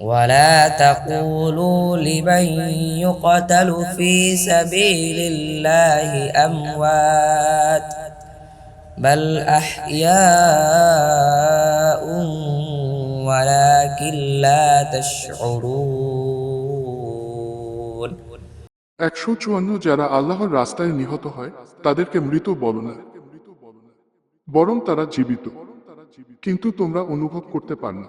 ولا تقولوا لمن يقتل في سبيل الله أموات بل أحياء ولكن لا تشعرون একশো চুয়ান্ন যারা আল্লাহর রাস্তায় নিহত হয় তাদেরকে মৃত বলো না বরং তারা জীবিত কিন্তু তোমরা অনুভব করতে পার না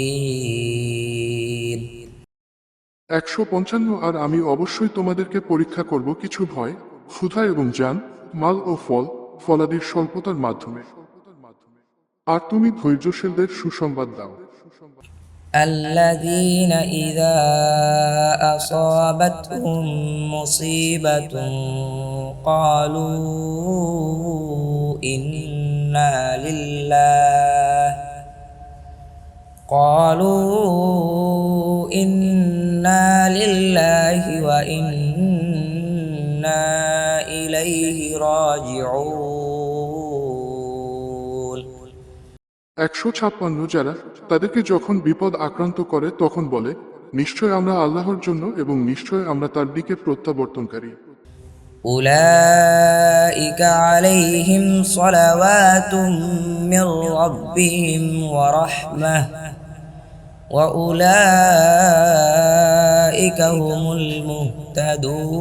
একশো পঞ্চান্ন আর আমি অবশ্যই তোমাদেরকে পরীক্ষা করব কিছু ভয় ক্ষুধা এবং যান মাল ও ফল ফলাদির স্বল্পতার মাধ্যমে আর তুমি ধৈর্যশীলদের সুসংবাদ দাও الذين إذا أصابتهم مصيبة قالوا إنا لله قالوا إنا لله وإنا إليه راجعون একশো ছাপ্পান্ন যারা তাদেরকে যখন বিপদ আক্রান্ত করে তখন বলে নিশ্চয় আমরা আল্লাহর জন্য এবং নিশ্চয় আমরা তার দিকে প্রত্যাবর্তনকারী أولئك عليهم صلوات من ربهم ورحمة وأولئك هم المهتدون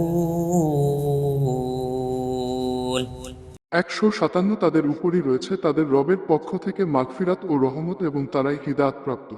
একশো সাতান্ন তাদের উপরই রয়েছে তাদের রবের পক্ষ থেকে মাগফিরাত ও রহমত এবং তারাই হিদায়াত প্রাপ্ত